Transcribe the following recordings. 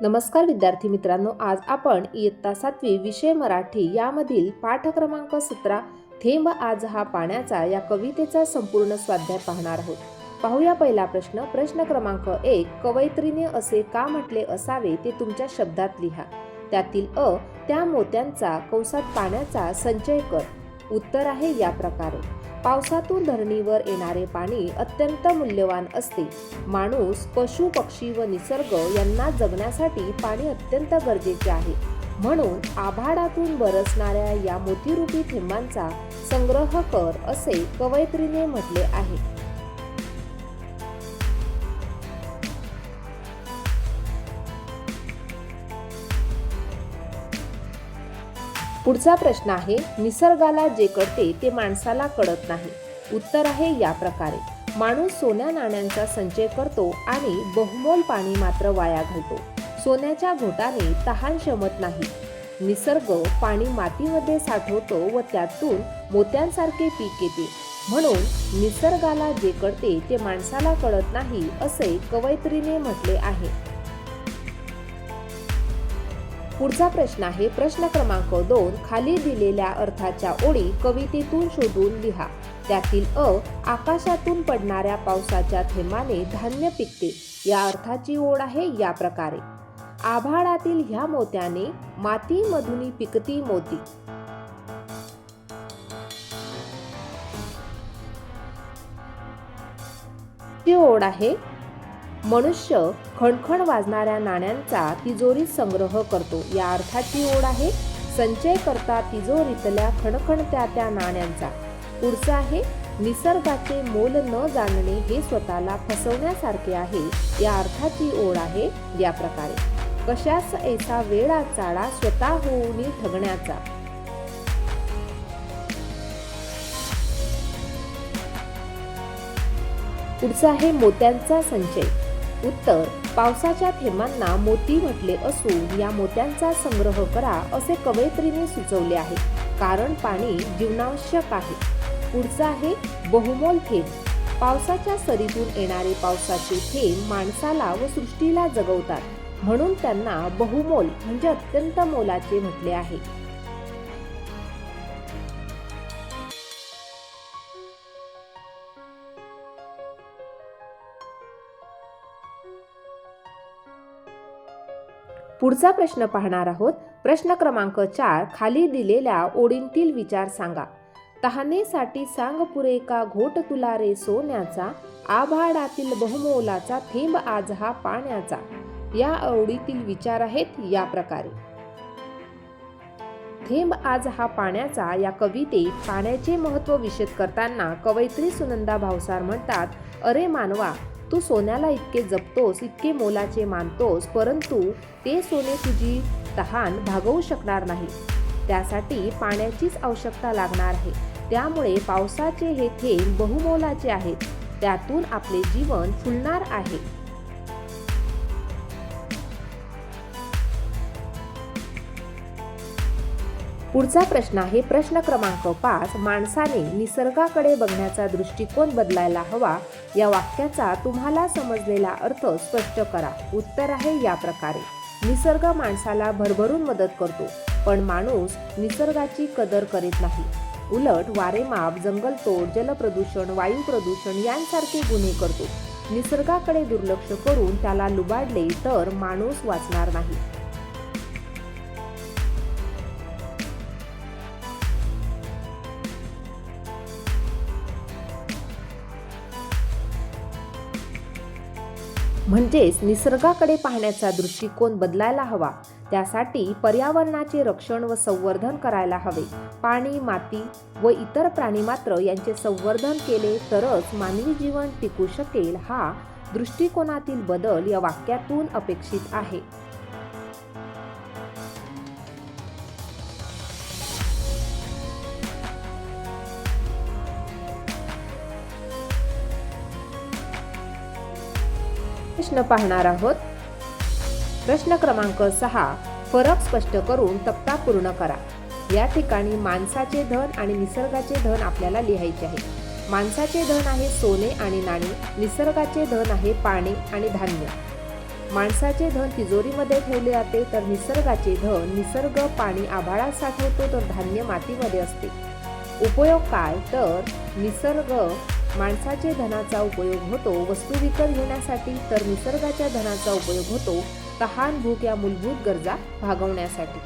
नमस्कार विद्यार्थी मित्रांनो आज आपण इयत्ता सातवी विषय मराठी यामधील पाठ क्रमांक सतरा थेंब आज हा पाण्याचा या कवितेचा संपूर्ण स्वाध्याय पाहणार आहोत. पाहूया पहिला प्रश्न. प्रश्न क्रमांक एक कवयित्रीने असे का म्हटले असावे ते तुमच्या शब्दात लिहा. त्यातील अ त्या मोत्यांचा कंसात पाण्याचा संचय कर. उत्तर आहे या प्रकारे. पावसातून धरणीवर येणारे पाणी अत्यंत मूल्यवान असते. माणूस पशु पक्षी व निसर्ग यांना जगण्यासाठी पाणी अत्यंत गरजेचे आहे. म्हणून आभाळातून बरसणाऱ्या या मोतीरूपी थेंबांचा संग्रह कर असे कवयित्रीने म्हटले आहे. पुढचा प्रश्न आहे निसर्गाला जे कळते ते माणसाला कळत नाही. उत्तर आहे या प्रकारे. माणूस सोन्या नाण्यांचा संचय करतो आणि बहुमोल पाणी मात्र वाया घालतो. सोन्याच्या घोटाने तहान शमत नाही. निसर्ग पाणी मातीमध्ये साठवतो व त्यातून मोत्यांसारखे पीक येते. म्हणून निसर्गाला जे कळते ते माणसाला कळत नाही असे कवयित्रीने म्हटले आहे. पुढचा प्रश्न आहे प्रश्न क्रमांक दोन खाली दिलेल्या अर्थाच्या ओळी कवितेतून शोधून लिहा. त्यातील अ आकाशातून पडणाऱ्या पावसाच्या थेंबाने धान्य पिकते. या अर्थाची ओढ आहे या प्रकारे. आभाळातील ह्या मोत्याने मातीमधून पिकती मोती. ती ओढ आहे मनुष्य खणखण वाजणाऱ्या नाण्यांचा तिजोरीत संग्रह करतो. या अर्थाची ओढ आहे. संचय करता तिजोरीतल्या खणखणत्या त्या नाण्यांचा. पुढचं आहे निसर्गाचे मोल न जाणणे हे स्वतःला फसवण्यासारखे आहे. या अर्थाची ओढ आहे या प्रकारे. कशास ऐसा वेळा चाळा स्वतः होऊन ठगण्याचा? पुढचा आहे मोत्यांचा संचय. उत्तर पावसाच्या थेंबांना मोती म्हटले असून या मोत्यांचा संग्रह करा असे कवयित्रीने सुचवले आहे. कारण पाणी जीवनावश्यक आहे. पुढचा आहे बहुमोल थेंब. पावसाच्या सरीतून येणारे पावसाचे थेंब माणसाला व सृष्टीला जगवतात. म्हणून त्यांना बहुमोल म्हणजे अत्यंत मोलाचे म्हटले आहे. पुढचा प्रश्न पाहणार आहोत. प्रश्न क्रमांक चार खाली दिलेल्या ओळींतील विचार सांगा. तहानेसाठी सांग पुरे का घोट तुला रे सोन्याचा आभाळातील बहुमोलाचा थेंब आज हा पाण्याचा. या ओळीतील विचार आहेत या प्रकारे. थेंब आज हा पाण्याचा या कवितेत पाण्याचे महत्त्व विशद करताना कवयित्री सुनंदा भावसार म्हणतात अरे मानवा तू सोन्याला इतके जपतोस इतके मोलाचे मानतोस परंतु ते सोने तुझी तहान भागवू शकणार नाही. त्यासाठी पाण्याचीच आवश्यकता लागणार आहे. त्यामुळे पावसाचे हे थेंब बहुमोलाचे आहेत. त्यातून आपले जीवन फुलणार आहे. पुढचा प्रश्न आहे प्रश्न क्रमांक पाच माणसाने निसर्गाकडे बघण्याचा दृष्टिकोन बदलायला हवा या वाक्याचा तुम्हाला समजलेला अर्थ स्पष्ट करा. उत्तर आहे या प्रकारे. निसर्ग माणसाला भरभरून मदत करतो पण माणूस निसर्गाची कदर करीत नाही. उलट वारेमाप जंगलतोड जलप्रदूषण वायू प्रदूषण यांसारखे गुन्हे करतो. निसर्गाकडे दुर्लक्ष करून त्याला लुबाडले तर माणूस वाचणार नाही. म्हणजेच निसर्गाकडे पाहण्याचा दृष्टिकोन बदलायला हवा. त्यासाठी पर्यावरणाचे रक्षण व संवर्धन करायला हवे. पाणी माती व इतर प्राणी मात्र यांचे संवर्धन केले तरच मानवी जीवन टिकू शकेल हा दृष्टिकोनातील बदल या वाक्यातून अपेक्षित आहे. प्रश्न पाहणार आहोत. प्रश्न क्रमांक सहा फरक स्पष्ट करून तक्ता पूर्ण करा. या ठिकाणी माणसाचे धन आणि निसर्गाचे धन आपल्याला लिहायचे आहे. माणसाचे धन आहे सोने आणि नाणी निसर्गाचे धन आहे पाणी आणि धान्य. माणसाचे धन तिजोरीमध्ये ठेवले जाते तर निसर्गाचे धन निसर्ग पाणी आभाळात साठवतो तर धान्य मातीमध्ये असते. उपयोग काय? तर निसर्ग माणसाचे धनाचा उपयोग होतो वस्तू विकत घेण्यासाठी तर निसर्गाच्या धनाचा उपयोग होतो तहान भूक या मूलभूत गरजा भागवण्यासाठी.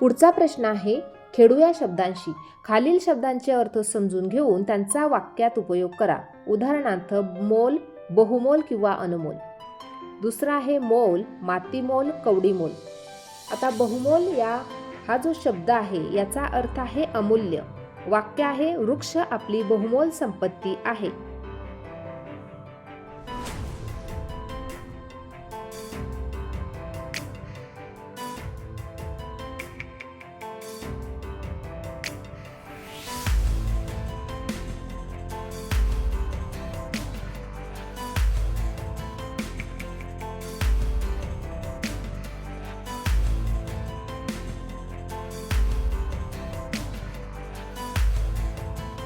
पुढचा प्रश्न आहे खेडू या शब्दांशी. खालील शब्दांचे अर्थ समजून घेऊन त्यांचा वाक्यात उपयोग करा. उदाहरणार्थ मोल बहुमोल किंवा अनमोल. दुसरा आहे मोल मातीमोल कवडीमोल. आता बहुमोल या हा जो शब्द आहे याचा अर्थ आहे अमूल्य. वाक्य आहे वृक्ष आपली बहुमोल संपत्ती आहे.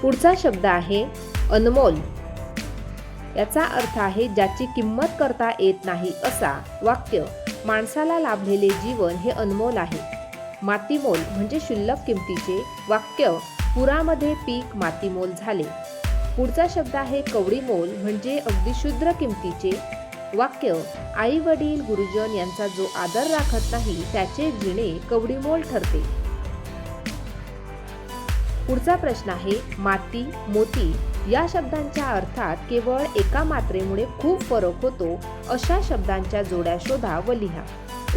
पुढचा शब्द आहे अनमोल. याचा अर्थ आहे ज्याची किंमत करता येत नाही असा वाक्य. माणसाला लाभलेले जीवन हे अनमोल आहे. मातीमोल म्हणजे शुल्लक किमतीचे वाक्य. पुरामध्ये पीक मातीमोल झाले. पुढचा शब्द आहे कवडीमोल म्हणजे अगदी शुद्र किमतीचे वाक्य. आई वडील गुरुजन यांचा जो आदर राखत नाही त्याचे जिणे कवडीमोल ठरते. पुढचा प्रश्न आहे माती मोती या शब्दांच्या अर्थात केवळ एका मात्रेमुळे खूप फरक होतो अशा शब्दांच्या जोड्या शोधा व लिहा.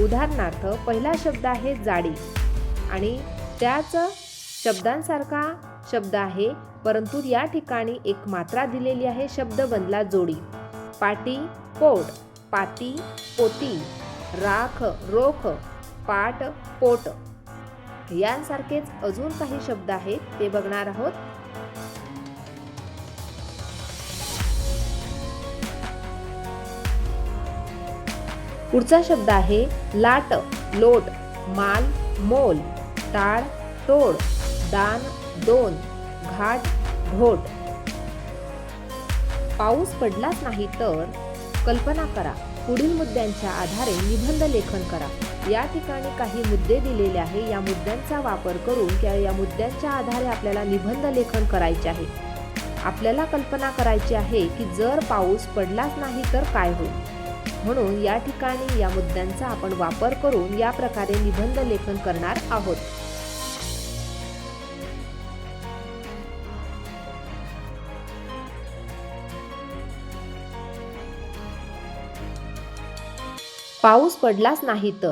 उदाहरणार्थ पहिला शब्द आहे जाडी. आणि त्याच शब्दांसारखा शब्द आहे परंतु या ठिकाणी एक मात्रा दिलेली आहे शब्द बनला जोडी. पाटी पोट. पाती पोती. राख रोख. पाट पोट. यांसारखेच अजून काही शब्द आहेत ते बघणार आहोत. पुढचा शब्द आहे लाट लोट माल मोल टाळ तोड दान दोन घाट घोट. पाऊस पडलाच नाही तर कल्पना करा पुढील मुद्द्यांच्या आधारे निबंध लेखन करा. या ठिकाणी काही मुद्दे दिलेले आहे. या मुद्द्यांचा वापर करून किंवा या मुद्द्यांच्या आधारे आपल्याला निबंध लेखन करायचे आहे. आपल्याला कल्पना करायची आहे की जर पाऊस पडलाच नाही तर काय होईल? म्हणून या ठिकाणी या मुद्द्यांचा आपण वापर करून या प्रकारे निबंध लेखन करणार आहोत. पाऊस पडलाच नाही तर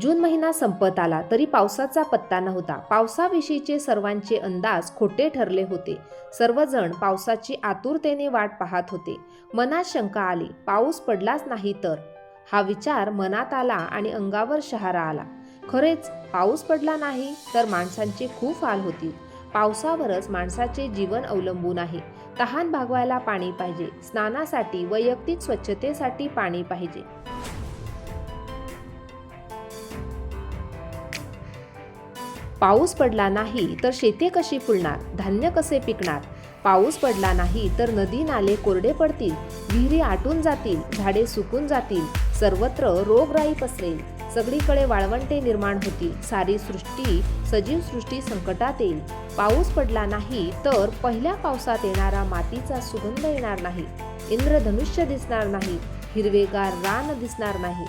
जून महिना संपत आला तरी पावसाचा पत्ता नव्हता. पावसाविषयीचे सर्वांचे अंदाज खोटे ठरले होते. सर्वजण पावसाची आतुरतेने वाट पाहत होते. मनात शंका आली पाऊस पडलाच नाही तर? हा विचार मनात आला आणि अंगावर शहारा आला. खरेच पाऊस पडला नाही तर माणसांचे खूप हाल होतील पावसावरच माणसाचे जीवन अवलंबून आहे. तहान भागवायला पाणी पाहिजे. स्नानासाठी वैयक्तिक स्वच्छतेसाठी पाणी पाहिजे. पाऊस पडला नाही तर शेती कशी फुलणार? धान्य कसे पिकणार? पाऊस पडला नाही तर नदी नाले कोरडे पडतील विहिरी आटून जातील झाडे सुकून जातील सर्वत्र रोगराई पसरेल. सगळीकडे वाळवंटे निर्माण होतील सारी सृष्टी सजीव सृष्टी संकटात येईल. पाऊस पडला नाही तर पहिल्या पावसात येणारा मातीचा सुगंध येणार नाही. इंद्रधनुष्य दिसणार नाही हिरवेगार रान दिसणार नाही.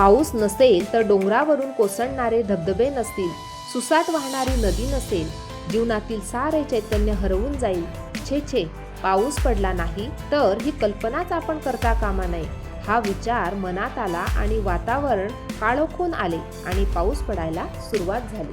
पाऊस नसेल तर डोंगरावरून कोसळणारे धबधबे नसतील सुसाट वाहणारी नदी नसेल जीवनातील सारे चैतन्य हरवून जाईल. छे छे पाऊस पडला नाही तर ही कल्पनाच आपण करता कामा नये. हा विचार मनात आला आणि वातावरण काळोखून आले आणि पाऊस पडायला सुरुवात झाली.